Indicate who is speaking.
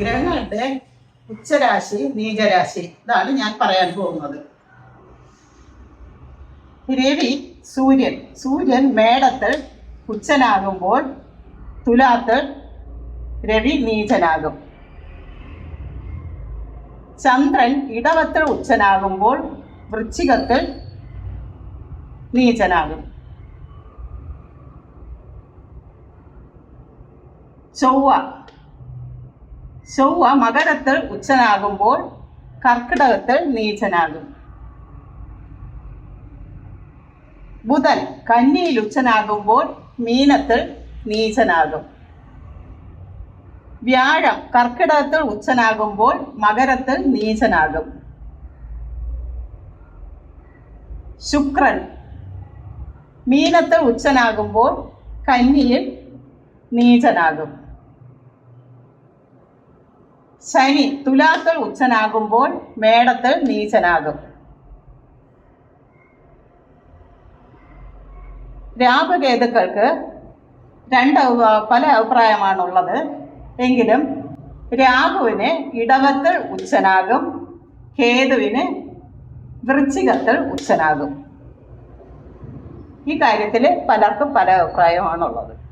Speaker 1: ഗ്രഹങ്ങളുടെ ഉച്ചരാശി നീചരാശി. ഇതാണ് ഞാൻ പറയാൻ പോകുന്നത്. രവി സൂര്യൻ. സൂര്യൻ മേടത്തിൽ ഉച്ചനാകുമ്പോൾ തുലാത്തിൽ രവി നീചനാകും. ചന്ദ്രൻ ഇടവത്തിൽ ഉച്ചനാകുമ്പോൾ വൃശ്ചികത്തിൽ നീചനാകും. ചൊവ്വ ചൊവ്വ മകരത്തിൽ ഉച്ചനാകുമ്പോൾ കർക്കിടകത്തിൽ നീചനാകും. ബുധൻ കന്നിയിൽ ഉച്ചനാകുമ്പോൾ മീനത്തിൽ നീചനാകും. വ്യാഴം കർക്കിടകത്തിൽ ഉച്ചനാകുമ്പോൾ മകരത്തിൽ നീചനാകും. ശുക്രൻ മീനത്തിൽ ഉച്ചനാകുമ്പോൾ കന്നിയിൽ നീചനാകും. ശനി തുലാത്തിൽ ഉച്ചനാകുമ്പോൾ മേടത്തിൽ നീചനാകും. രാപകേതുക്കൾക്ക് രണ്ട് പല അഭിപ്രായമാണുള്ളത്. എങ്കിലും രാഹുവിന് ഇടവത്തിൽ ഉച്ചനാകും കേതുവിന് വൃശ്ചികത്തിൽ ഉച്ചനാകും. ഈ കാര്യത്തിൽ പലർക്കും പല അഭിപ്രായമാണുള്ളത്.